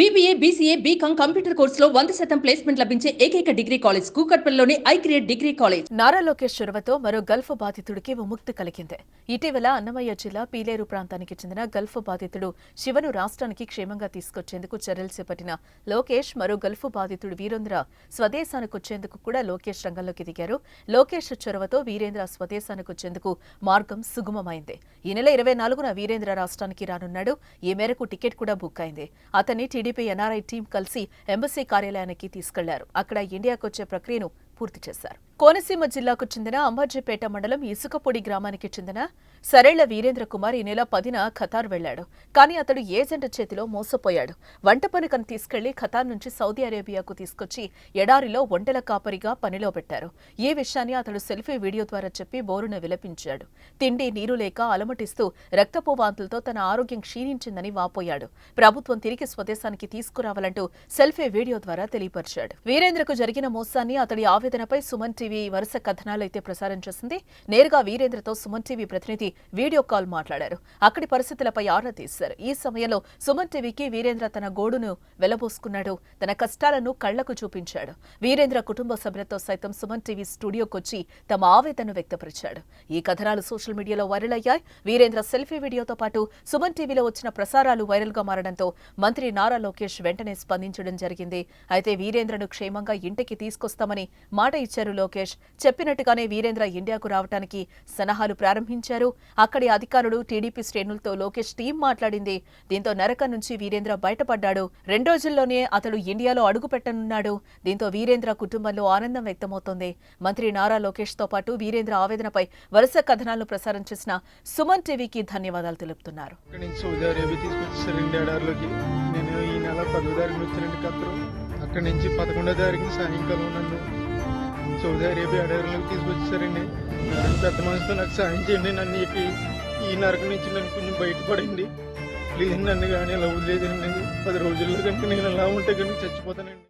BBA BCA BCom computer కోర్సులో వంద శాతం ప్లేస్మెంట్ లభించే ఏకైక degree college కూకట్పల్లిలోని I create degree college Nara Lokesh చొరవతో మరో గల్ఫ్ బాధితుడికి విముక్తి కలిగింది. ఇటీవల అన్నమయ్య జిల్లా పీలేరు ప్రాంతానికి చెందిన గల్ఫ్ బాధితుడు శివను రాష్ట్రానికి క్షేమంగా తీసుకొచ్చేందుకు చర్యలు చేపట్టిన లోకేష్ మరో గల్ఫ్ బాధితుడు వీరేంద్ర స్వదేశానికి వచ్చేందుకు కూడా లోకేష్ రంగంలోకి దిగారు. లోకేష్ చొరవతో వీరేంద్ర స్వదేశానికి వచ్చేందుకు మార్గం సుగమమైంది. ఈ నెల ఇరవై నాలుగున వీరేంద్ర రాష్ట్రానికి రానున్నాడు. ఈ మేరకు టికెట్ కూడా బుక్ అయింది. అతన్ని టీడీపీ ఎన్ఆర్ఐ టీం కలిసి ఎంబసీ కార్యాలయానికి తీసుకెళ్ళారు. అక్కడ ఇండియాకొచ్చే ప్రక్రియను పూర్తి చేశారు. కోనసీమ జిల్లాకు చెందిన అంబాజీపేట మండలం ఇసుకపొడి గ్రామానికి చెందిన సరేళ్ళ వీరేంద్ర కుమార్ ఈ నెల పదిన ఖతార్ వెళ్ళాడు కానీ అతడు ఏజెంట్ చేతిలో మోసపోయాడు. వంట పనికను తీసుకెళ్ళి ఖతార్ నుంచి సౌదీ అరేబియాకు తీసుకొచ్చి ఎడారిలో ఒంటెల కాపరిగా పనిలో పెట్టారు. ఈ విషయాన్ని అతడు సెల్ఫీ వీడియో ద్వారా చెప్పి బోరున విలపించాడు. తిండి నీరు లేక అలమటిస్తూ రక్తపు వాంతులతో తన ఆరోగ్యం క్షీణించిందని వాపోయాడు. ప్రభుత్వం తిరిగి స్వదేశానికి తీసుకురావాలంటూ సెల్ఫీ వీడియో ద్వారా తెలియపరిచాడు. వీరేంద్రకు జరిగిన మోసాన్ని అతడి ఆవేదనపై సుమన్ టీవీ వరుస కథనాలు అయితే ప్రసారం చేసింది. నేరుగా వీరేంద్రతో సుమన్ టీవీ ప్రతినిధి వీడియో కాల్ మాట్లాడారు. అక్కడి పరిస్థితులపై ఆరా తీశారు. ఈ సమయంలో సుమన్ టీవీకి వీరేంద్ర తన గోడును వెలబోసుకున్నాడు. తన కష్టాలను కళ్ళకు చూపించాడు. వీరేంద్ర కుటుంబ సభ్యులతో సైతం సుమన్ టీవీ స్టూడియోకొచ్చి తమ ఆవేదనను వ్యక్తపరిచాడు. ఈ కథనాలు సోషల్ మీడియాలో వైరల్ అయ్యాయి. వీరేంద్ర సెల్ఫీ వీడియోతో పాటు సుమన్ టీవీలో వచ్చిన ప్రసారాలు వైరల్గా మారడంతో మంత్రి నారా లోకేష్ వెంటనే స్పందించడం జరిగింది. అయితే వీరేంద్రను క్షేమంగా ఇంటికి తీసుకొస్తామని మాట ఇచ్చారు లోకేష్. చెప్పినట్టుగానే వీరేంద్ర ఇండియాకు రావడానికి సలహాలు ప్రారంభించారు. అక్కడి అధికారులు టీడీపీ శ్రేణులతో లోకేష్ టీం మాట్లాడింది. దీంతో నరక నుంచి వీరేంద్ర బయటపడ్డాడు. రెండు రోజుల్లోనే అతడు ఇండియాలో అడుగుపెట్టనున్నాడు దీంతో వీరేంద్ర కుటుంబంలో ఆనందం వ్యక్తమవుతోంది. మంత్రి నారా లోకేష్తో పాటు వీరేంద్ర ఆవేదనపై వరుస కథనాలను ప్రసారం చేసిన సుమన్ టీవీకి ధన్యవాదాలు తెలుపుతున్నారు. నుంచి నేను ఈ నెల పదో అక్కడి నుంచి పదకొండో తారీఖు సాయంకాలం నన్ను సౌదీ అరేబియా ఎడారిలోకి తీసుకొచ్చేసారండి. పెద్ద మనసుతో నాకు సాయం చేయండి. నన్ను ఈ ఈ నరకం నుంచి నన్ను కొంచెం బయటపడండి. ప్లీజ్ నన్ను కానీ ఇలా వదిలేదండి పది రోజుల్లో కనుక నేను అలా ఉంటే కనుక చచ్చిపోతానండి.